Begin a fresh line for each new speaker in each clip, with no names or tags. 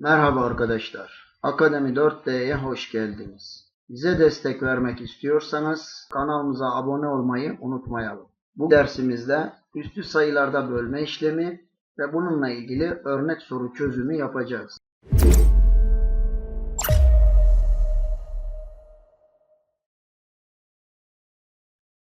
Merhaba arkadaşlar. Akademi 4D'ye hoş geldiniz. Bize destek vermek istiyorsanız kanalımıza abone olmayı unutmayalım. Bu dersimizde üstü sayılarda bölme işlemi ve bununla ilgili örnek soru çözümü yapacağız.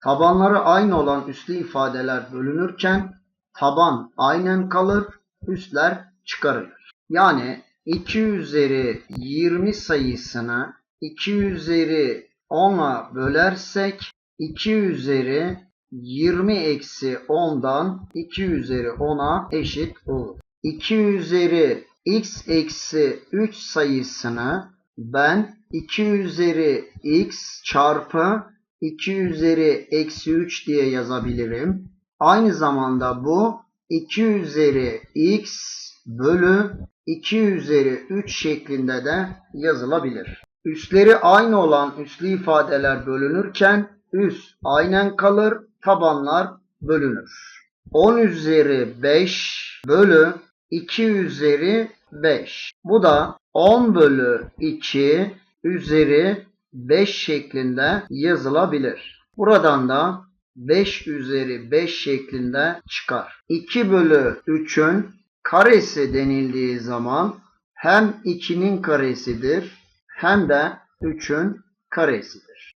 Tabanları aynı olan üslü ifadeler bölünürken taban aynen kalır, üstler çıkarılır. Yani 2 üzeri 20 sayısını 2 üzeri 10'a bölersek 2 üzeri 20 eksi 10'dan 2 üzeri 10'a eşit olur. 2 üzeri x eksi 3 sayısını ben 2 üzeri x çarpı 2 üzeri eksi 3 diye yazabilirim. Aynı zamanda bu 2 üzeri x bölü 2 üzeri 3 şeklinde de yazılabilir. Üsleri aynı olan üslü ifadeler bölünürken üst aynen kalır, tabanlar bölünür. 10 üzeri 5 bölü 2 üzeri 5. Bu da 10 bölü 2 üzeri 5 şeklinde yazılabilir. Buradan da 5 üzeri 5 şeklinde çıkar. 2 bölü 3'ün karesi denildiği zaman hem 2'nin karesidir hem de 3'ün karesidir.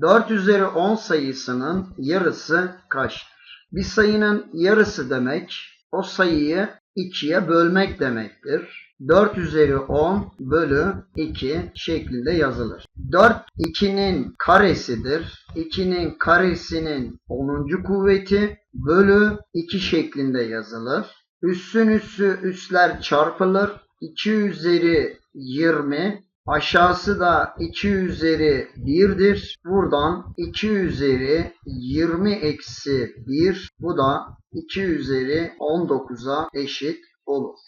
4 üzeri 10 sayısının yarısı kaçtır? Bir sayının yarısı demek o sayıyı 2'ye bölmek demektir. 4 üzeri 10 bölü 2 şeklinde yazılır. 4 2'nin karesidir. 2'nin karesinin 10. kuvveti bölü 2 şeklinde yazılır. Üssün üssü üsler çarpılır. 2 üzeri 20 aşağısı da 2 üzeri 1'dir. Buradan 2 üzeri 20 eksi 1 bu da 2 üzeri 19'a eşit olur.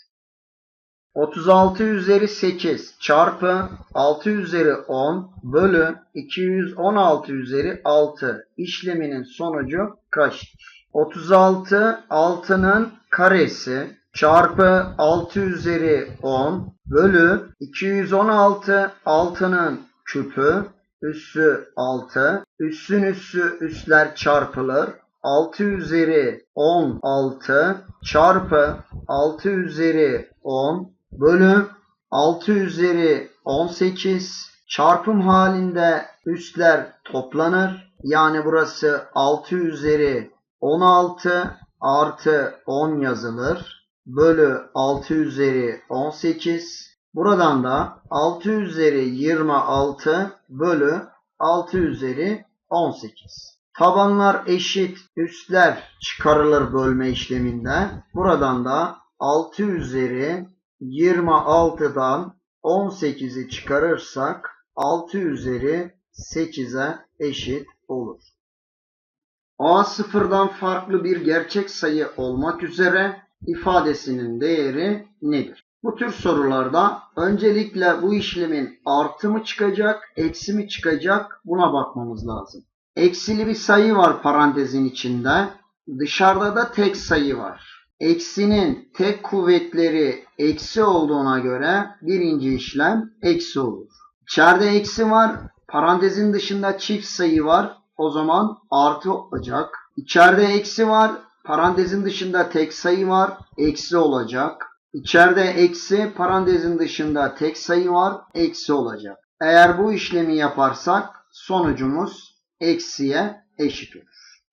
36 üzeri 8 çarpı 6 üzeri 10 bölü 216 üzeri 6 işleminin sonucu kaçtır? 36 6'nın karesi çarpı 6 üzeri 10 bölü 216 6'nın küpü üssü 6 üssün üssü üsler çarpılır 6 üzeri 16 çarpı 6 üzeri 10 bölü 6 üzeri 18 çarpım halinde üstler toplanır. Yani burası 6 üzeri 16 artı 10 yazılır. Bölü 6 üzeri 18. Buradan da 6 üzeri 26 bölü 6 üzeri 18. Tabanlar eşit, üstler çıkarılır bölme işleminde. Buradan da 6 üzeri 26'dan 18'i çıkarırsak 6 üzeri 8'e eşit olur. A sıfırdan farklı bir gerçek sayı olmak üzere ifadesinin değeri nedir? Bu tür sorularda öncelikle bu işlemin artı mı çıkacak, eksi mi çıkacak buna bakmamız lazım. Eksili bir sayı var parantezin içinde. Dışarıda da tek sayı var. Eksinin tek kuvvetleri eksi olduğuna göre birinci işlem eksi olur. İçeride eksi var. Parantezin dışında çift sayı var. O zaman artı olacak. İçeride eksi var. Parantezin dışında tek sayı var. Eksi olacak. İçeride eksi parantezin dışında tek sayı var. Eksi olacak. Eğer bu işlemi yaparsak sonucumuz eksiye eşit olur.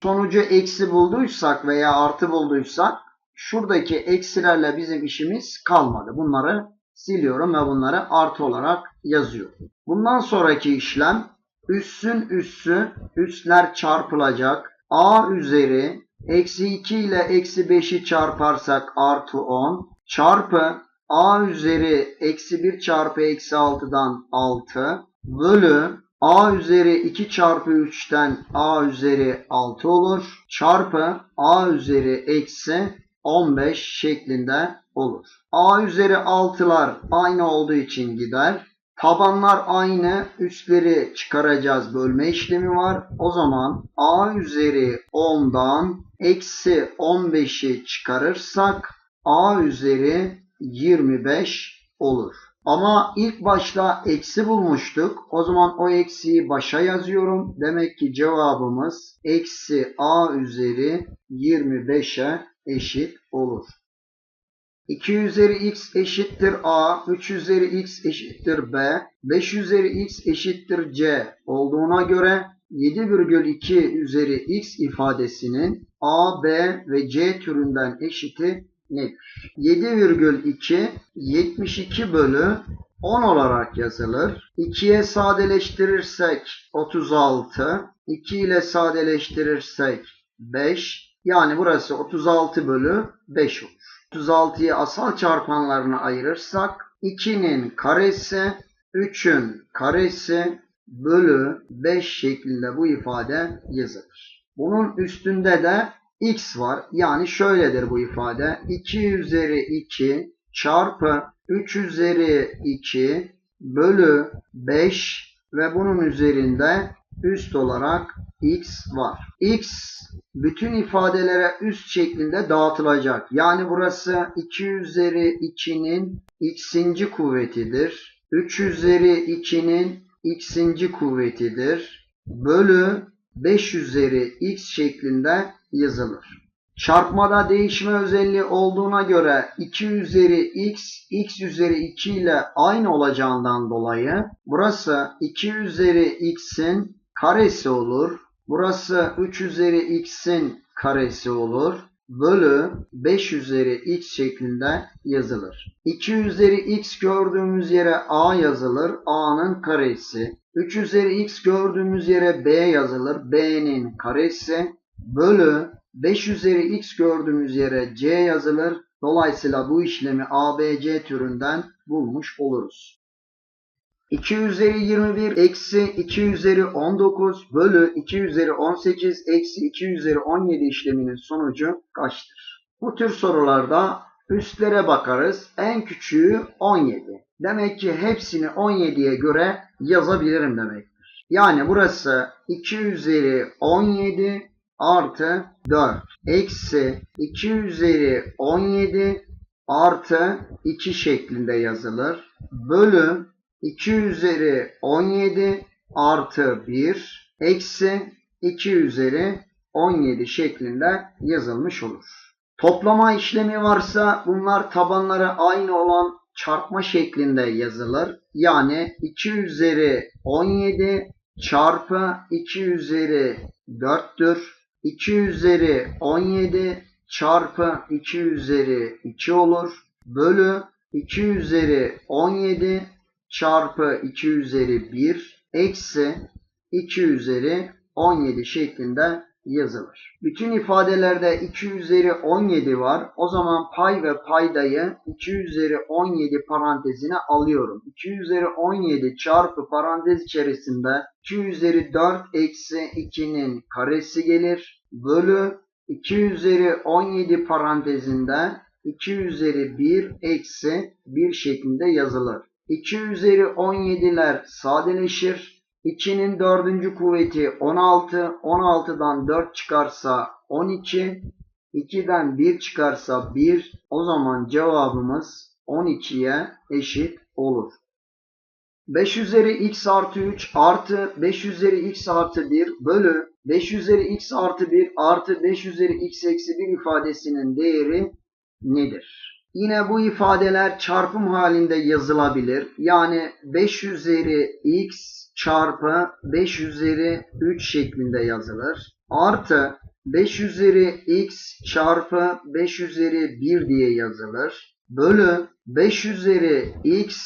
Sonucu eksi bulduysak veya artı bulduysak şuradaki eksilerle bizim işimiz kalmadı. Bunları siliyorum ve bunları artı olarak yazıyorum. Bundan sonraki işlem üssün üssü üsler çarpılacak. A üzeri eksi 2 ile eksi 5'i çarparsak artı 10 çarpı A üzeri eksi 1 çarpı eksi 6'dan 6 bölü A üzeri 2 çarpı 3'ten A üzeri 6 olur. Çarpı A üzeri eksi 15 şeklinde olur. A üzeri 6'lar aynı olduğu için gider. Tabanlar aynı. Üstleri çıkaracağız. Bölme işlemi var. O zaman A üzeri 10'dan eksi 15'i çıkarırsak A üzeri 25 olur. Ama ilk başta eksi bulmuştuk. O zaman o eksiyi başa yazıyorum. Demek ki cevabımız eksi a üzeri 25'e eşit olur. 2 üzeri x eşittir a, 3 üzeri x eşittir b, 5 üzeri x eşittir c olduğuna göre 7,2 üzeri x ifadesinin a, b ve c türünden eşiti nedir? 7,2 72 bölü 10 olarak yazılır. 2'ye sadeleştirirsek 36, 2 ile sadeleştirirsek 5, yani burası 36 bölü 5 olur. 36'yı asal çarpanlarına ayırırsak 2'nin karesi 3'ün karesi bölü 5 şeklinde bu ifade yazılır. Bunun üstünde de x var. Yani şöyledir bu ifade. 2 üzeri 2 çarpı 3 üzeri 2 bölü 5 ve bunun üzerinde üst olarak x var. x bütün ifadelere üst şeklinde dağıtılacak. Yani burası 2 üzeri 2'nin x'inci kuvvetidir. 3 üzeri 2'nin x'inci kuvvetidir. Bölü 5 üzeri x şeklinde yazılır. Çarpmada değişme özelliği olduğuna göre 2 üzeri x, x üzeri 2 ile aynı olacağından dolayı burası 2 üzeri x'in karesi olur. Burası 3 üzeri x'in karesi olur. Bölü 5 üzeri x şeklinde yazılır. 2 üzeri x gördüğümüz yere a yazılır. a'nın karesi. 3 üzeri x gördüğümüz yere b yazılır. b'nin karesi. Bölü 5 üzeri x gördüğümüz yere c yazılır. Dolayısıyla bu işlemi ABC türünden bulmuş oluruz. 2 üzeri 21 eksi 2 üzeri 19 bölü 2 üzeri 18 eksi 2 üzeri 17 işleminin sonucu kaçtır? Bu tür sorularda üstlere bakarız. En küçüğü 17. Demek ki hepsini 17'ye göre yazabilirim demektir. Yani burası 2 üzeri 17 artı 4 eksi 2 üzeri 17 artı 2 şeklinde yazılır. Bölü 2 üzeri 17 artı 1 eksi 2 üzeri 17 şeklinde yazılmış olur. Toplama işlemi varsa bunlar tabanları aynı olan çarpma şeklinde yazılır. Yani 2 üzeri 17 çarpı 2 üzeri 4'tür. 2 üzeri 17 çarpı 2 üzeri 2 olur. Bölü 2 üzeri 17 çarpı 2 üzeri 1 eksi 2 üzeri 17 şeklinde yazılır. Bütün ifadelerde 2 üzeri 17 var. O zaman pay ve paydayı 2 üzeri 17 parantezine alıyorum. 2 üzeri 17 çarpı parantez içerisinde 2 üzeri 4 eksi 2'nin karesi gelir. Bölü 2 üzeri 17 parantezinde 2 üzeri 1 eksi 1 şeklinde yazılır. 2 üzeri 17'ler sadeleşir. 2'nin dördüncü kuvveti 16. 16'dan 4 çıkarsa 12. 2'den 1 çıkarsa 1. O zaman cevabımız 12'ye eşit olur. 5 üzeri x artı 3 artı 5 üzeri x artı 1 bölü 5 üzeri x artı 1 artı 5 üzeri x eksi 1 ifadesinin değeri nedir? Yine bu ifadeler çarpım halinde yazılabilir. Yani 5 üzeri x çarpı 5 üzeri 3 şeklinde yazılır. Artı 5 üzeri x çarpı 5 üzeri 1 diye yazılır. Bölü 5 üzeri x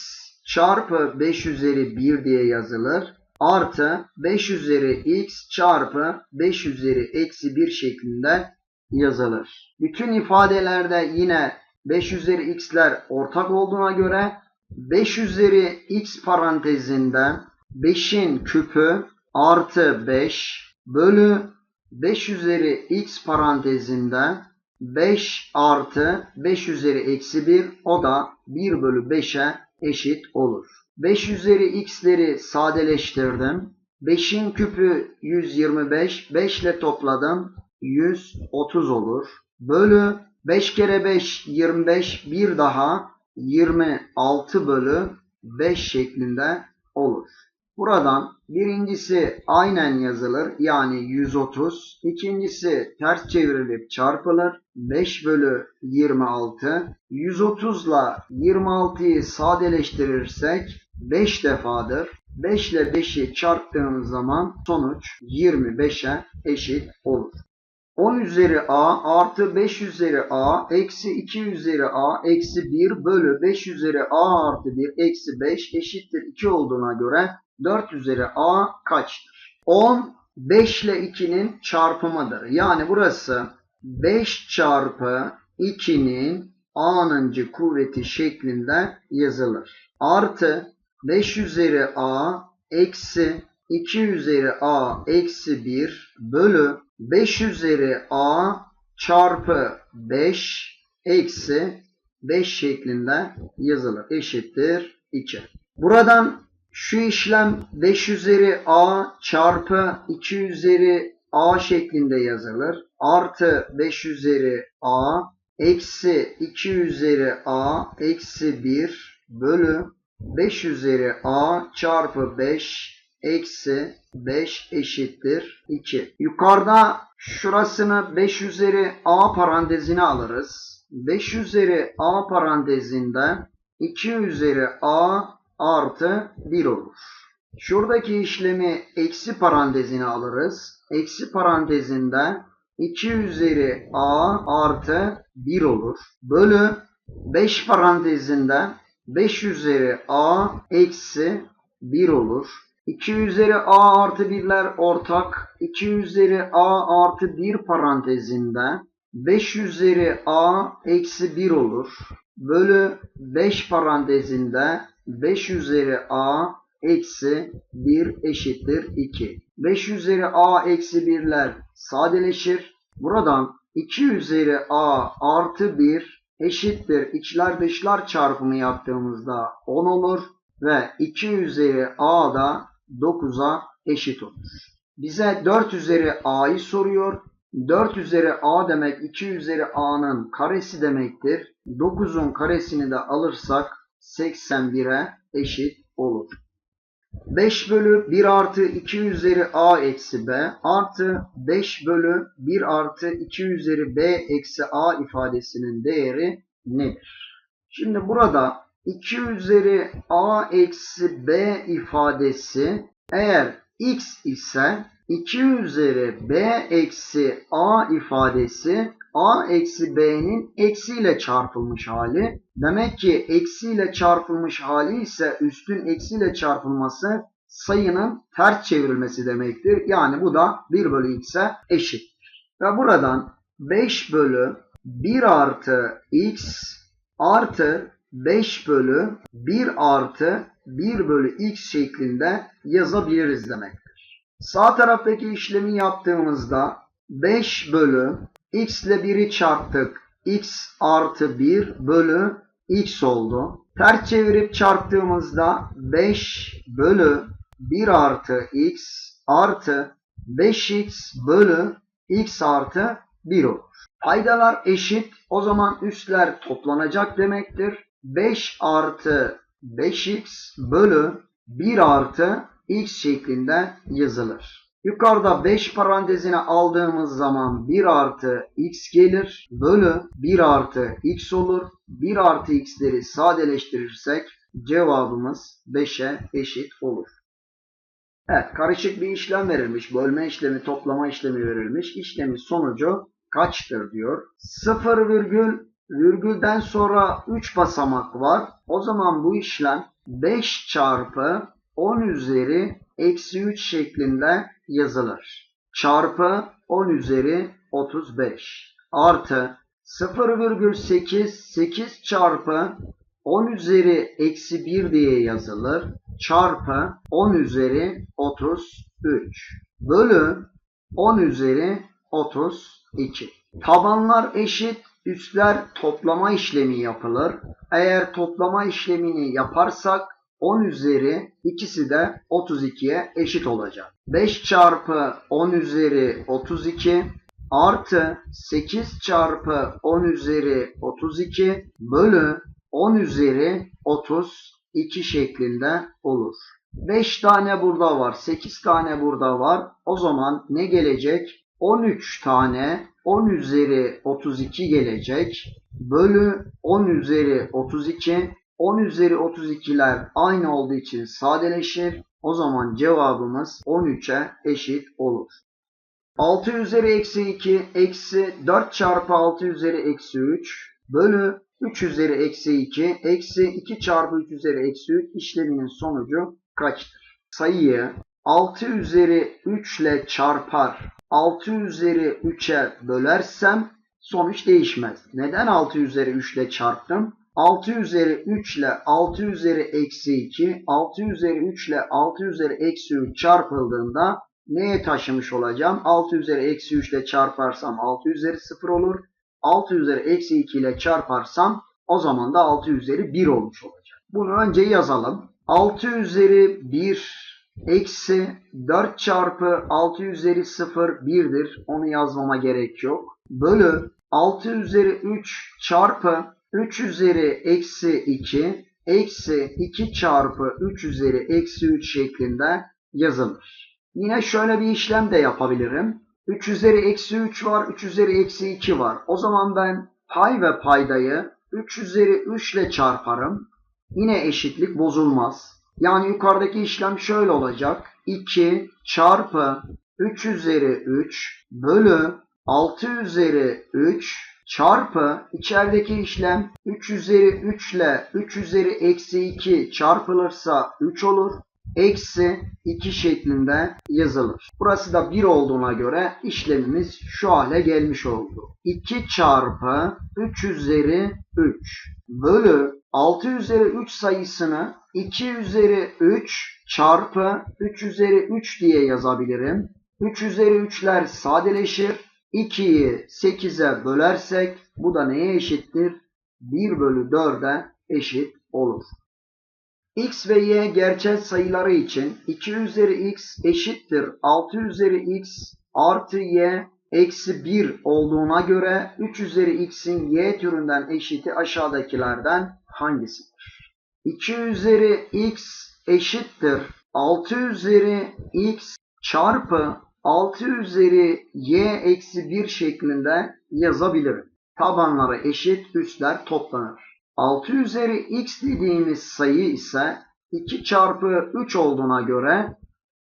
çarpı 5 üzeri 1 diye yazılır. Artı 5 üzeri x çarpı 5 üzeri eksi 1 şeklinde yazılır. Bütün ifadelerde yine 5 üzeri x'ler ortak olduğuna göre 5 üzeri x parantezinden 5'in küpü artı 5 bölü 5 üzeri x parantezinden 5 artı 5 üzeri eksi 1 o da 1 bölü 5'e eşit olur. 5 üzeri x'leri sadeleştirdim. 5'in küpü 125. 5 ile topladım. 130 olur. Bölü 5 kere 5 25 bir daha 26 bölü 5 şeklinde olur. Buradan birincisi aynen yazılır yani 130. İkincisi ters çevrilip çarpılır. 5 bölü 26. 130 ile 26'yı sadeleştirirsek 5 defadır. 5 ile 5'i çarptığımız zaman sonuç 25'e eşit olur. 10 üzeri a artı 5 üzeri a eksi 2 üzeri a eksi 1 bölü 5 üzeri a artı 1 eksi 5 eşittir 2 olduğuna göre 4 üzeri a kaçtır? 10 5 ile 2'nin çarpımıdır. Yani burası 5 çarpı 2'nin a'nıncı kuvveti şeklinde yazılır. Artı 5 üzeri a eksi 2 üzeri a eksi 1 bölü 5 üzeri a çarpı 5 eksi 5 şeklinde yazılır. Eşittir 2. Buradan şu işlem 5 üzeri a çarpı 2 üzeri a şeklinde yazılır. Artı 5 üzeri a eksi 2 üzeri a eksi 1 bölü 5 üzeri a çarpı 5 eksi 5 eşittir 2. Yukarıda şurasını 5 üzeri a parantezine alırız. 5 üzeri a parantezinde 2 üzeri a artı 1 olur. Şuradaki işlemi eksi parantezine alırız. Eksi parantezinde 2 üzeri a artı 1 olur. Bölü 5 parantezinde 5 üzeri a eksi 1 olur. 2 üzeri a artı 1'ler ortak. 2 üzeri a artı 1 parantezinde 5 üzeri a eksi 1 olur. Bölü 5 parantezinde 5 üzeri a eksi 1 eşittir 2. 5 üzeri a eksi 1'ler sadeleşir. Buradan 2 üzeri a artı 1 eşittir. İçler dışlar çarpımı yaptığımızda 10 olur. Ve 2 üzeri a da 9'a eşit olur. Bize 4 üzeri a'yı soruyor. 4 üzeri a demek 2 üzeri a'nın karesi demektir. 9'un karesini de alırsak 81'e eşit olur. 5 bölü 1 artı 2 üzeri a eksi b artı 5 bölü 1 artı 2 üzeri b eksi a ifadesinin değeri nedir? Şimdi burada 2 üzeri a eksi b ifadesi eğer x ise 2 üzeri b eksi a ifadesi a eksi b'nin eksiyle çarpılmış hali. Demek ki eksiyle çarpılmış hali ise üstün eksiyle çarpılması sayının ters çevrilmesi demektir. Yani bu da 1 bölü x'e eşittir. Ve buradan 5 bölü 1 artı x artı 5 bölü 1 artı 1 bölü x şeklinde yazabiliriz demektir. Sağ taraftaki işlemi yaptığımızda 5 bölü x ile 1'i çarptık. x artı 1 bölü x oldu. Ters çevirip çarptığımızda 5 bölü 1 artı x artı 5x bölü x artı 1 olur. Paydalar eşit. O zaman üstler toplanacak demektir. 5 artı 5x bölü 1 artı x şeklinde yazılır. Yukarıda 5 parantezine aldığımız zaman 1 artı x gelir. Bölü 1 artı x olur. 1 artı x'leri sadeleştirirsek cevabımız 5'e eşit olur. Evet karışık bir işlem verilmiş. Bölme işlemi, toplama işlemi verilmiş. İşlemin sonucu kaçtır diyor. 0 virgül virgülden sonra 3 basamak var. O zaman bu işlem 5 çarpı 10 üzeri eksi 3 şeklinde yazılır. Çarpı 10 üzeri 35 artı 0,8 8 çarpı 10 üzeri eksi 1 diye yazılır. Çarpı 10 üzeri 33 bölü 10 üzeri 32. Tabanlar eşit, üstler toplama işlemi yapılır. Eğer toplama işlemini yaparsak 10 üzeri ikisi de 32'ye eşit olacak. 5 çarpı 10 üzeri 32 artı 8 çarpı 10 üzeri 32 bölü 10 üzeri 32 şeklinde olur. 5 tane burada var. 8 tane burada var. O zaman ne gelecek? 13 tane 10 üzeri 32 gelecek. Bölü 10 üzeri 32. 10 üzeri 32'ler aynı olduğu için sadeleşir. O zaman cevabımız 13'e eşit olur. 6 üzeri eksi 2 eksi 4 çarpı 6 üzeri eksi 3 bölü 3 üzeri eksi 2 eksi 2 çarpı 3 üzeri eksi 3 işleminin sonucu kaçtır? Sayıyı 6 üzeri 3 ile çarpar 6 üzeri 3'e bölersem sonuç değişmez. Neden 6 üzeri 3 ile çarptım? 6 üzeri 3 ile 6 üzeri eksi 2, 6 üzeri 3 ile 6 üzeri eksi 3 çarpıldığında neye taşımış olacağım? 6 üzeri eksi 3 ile çarparsam 6 üzeri 0 olur. 6 üzeri eksi 2 ile çarparsam o zaman da 6 üzeri 1 olmuş olacak. Bunu önce yazalım. 6 üzeri 1 eksi 4 çarpı 6 üzeri 0 1'dir. Onu yazmama gerek yok. Bölü 6 üzeri 3 çarpı 3 üzeri eksi 2 eksi 2 çarpı 3 üzeri eksi 3 şeklinde yazılır. Yine şöyle bir işlem de yapabilirim. 3 üzeri eksi 3 var, 3 üzeri eksi 2 var. O zaman ben pay ve paydayı 3 üzeri 3 ile çarparım. Yine eşitlik bozulmaz. Yani yukarıdaki işlem şöyle olacak. 2 çarpı 3 üzeri 3 bölü 6 üzeri 3 çarpı içerideki işlem 3 üzeri 3 ile 3 üzeri eksi 2 çarpılırsa 3 olur. Eksi 2 şeklinde yazılır. Burası da 1 olduğuna göre işlemimiz şu hale gelmiş oldu. 2 çarpı 3 üzeri 3 bölü 6 üzeri 3 sayısını 2 üzeri 3 çarpı 3 üzeri 3 diye yazabilirim. 3 üzeri 3'ler sadeleşir. 2'yi 8'e bölersek bu da neye eşittir? 1 bölü 4'e eşit olur. X ve y gerçel sayıları için 2 üzeri x eşittir 6 üzeri x artı y eksi 1 olduğuna göre 3 üzeri x'in y türünden eşiti aşağıdakilerden hangisidir? 2 üzeri x eşittir 6 üzeri x çarpı 6 üzeri y eksi 1 şeklinde yazabilirim. Tabanları eşit, üstler toplanır. 6 üzeri x dediğimiz sayı ise 2 çarpı 3 olduğuna göre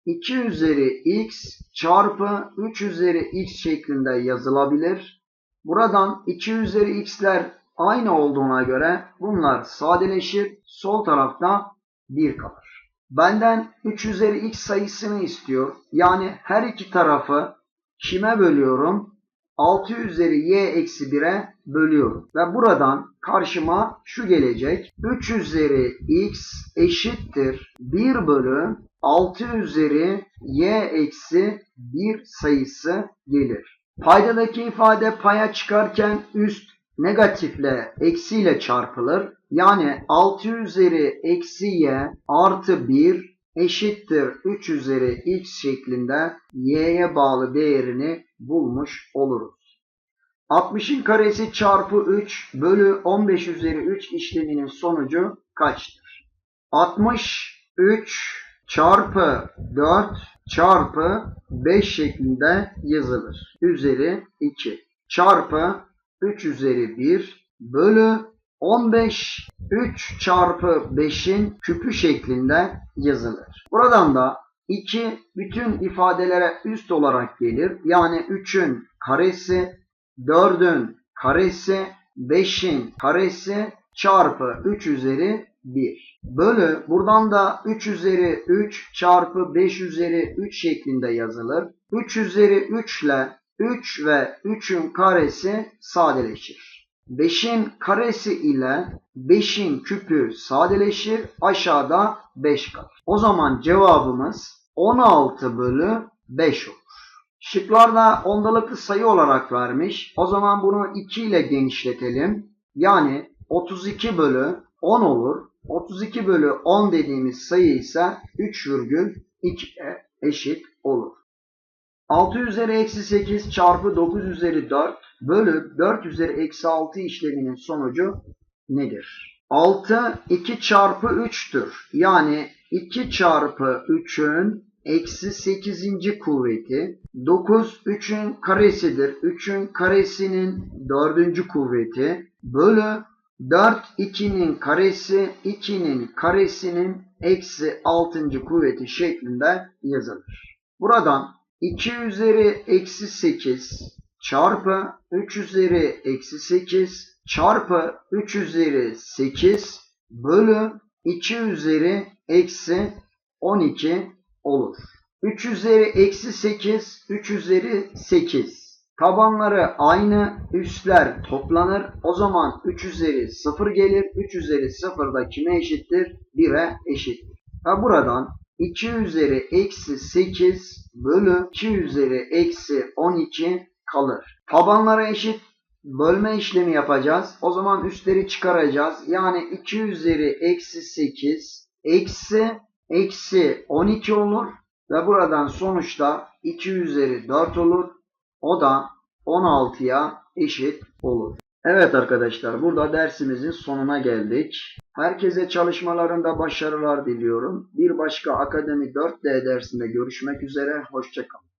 2 üzeri x çarpı 3 üzeri x şeklinde yazılabilir. Buradan 2 üzeri x'ler aynı olduğuna göre bunlar sadeleşir. Sol tarafta 1 kalır. Benden 3 üzeri x sayısını istiyor. Yani her iki tarafı kime bölüyorum? 6 üzeri y eksi 1'e bölüyorum. Ve buradan karşıma şu gelecek. 3 üzeri x eşittir 1 bölü 6 üzeri y eksi 1 sayısı gelir. Paydadaki ifade paya çıkarken üst negatifle eksiyle çarpılır. Yani 6 üzeri eksi y artı 1 eşittir 3 üzeri x şeklinde y'ye bağlı değerini bulmuş oluruz. 60'ın karesi çarpı 3 bölü 15 üzeri 3 işleminin sonucu kaçtır? 63 çarpı 4 çarpı 5 şeklinde yazılır. Üzeri 2 çarpı 3 üzeri 1 bölü 15 3 çarpı 5'in küpü şeklinde yazılır. Buradan da 2 bütün ifadelere üst olarak gelir. Yani 3'ün karesi, 4'ün karesi, 5'in karesi çarpı 3 üzeri 1. Bölü buradan da 3 üzeri 3 çarpı 5 üzeri 3 şeklinde yazılır. 3 üzeri 3 ile 3 ve 3'ün karesi sadeleşir. 5'in karesi ile 5'in küpü sadeleşir. Aşağıda 5 kalır. O zaman cevabımız 16 bölü 5 olur. Şıklarda ondalıklı sayı olarak vermiş. O zaman bunu 2 ile genişletelim. Yani 32 bölü 10 olur. 32 bölü 10 dediğimiz sayı ise 3,2'ye eşit olur. 6 üzeri eksi 8 çarpı 9 üzeri 4 bölü 4 üzeri eksi 6 işleminin sonucu nedir? 6 2 çarpı 3'tür. Yani 2 çarpı 3'ün eksi 8. kuvveti. 9 3'ün karesidir. 3'ün karesinin 4. kuvveti. Bölü 4 2'nin karesi 2'nin karesinin eksi 6. kuvveti şeklinde yazılır. Buradan 2 üzeri eksi 8 çarpı 3 üzeri eksi 8 çarpı 3 üzeri 8 bölü 2 üzeri eksi 12 olur. 3 üzeri eksi 8 3 üzeri 8 Tabanları aynı, üstler toplanır. O zaman 3 üzeri 0 gelir. 3 üzeri 0 da kime eşittir? 1'e eşittir. Ve buradan 2 üzeri eksi 8 bölü 2 üzeri eksi 12 kalır. Tabanlara eşit bölme işlemi yapacağız. O zaman üstleri çıkaracağız. Yani 2 üzeri eksi 8 eksi eksi 12 olur. Ve buradan sonuçta 2 üzeri 4 olur. O da 16'ya eşit olur. Evet arkadaşlar burada dersimizin sonuna geldik. Herkese çalışmalarında başarılar diliyorum. Bir başka Akademi 4D dersinde görüşmek üzere. Hoşçakalın.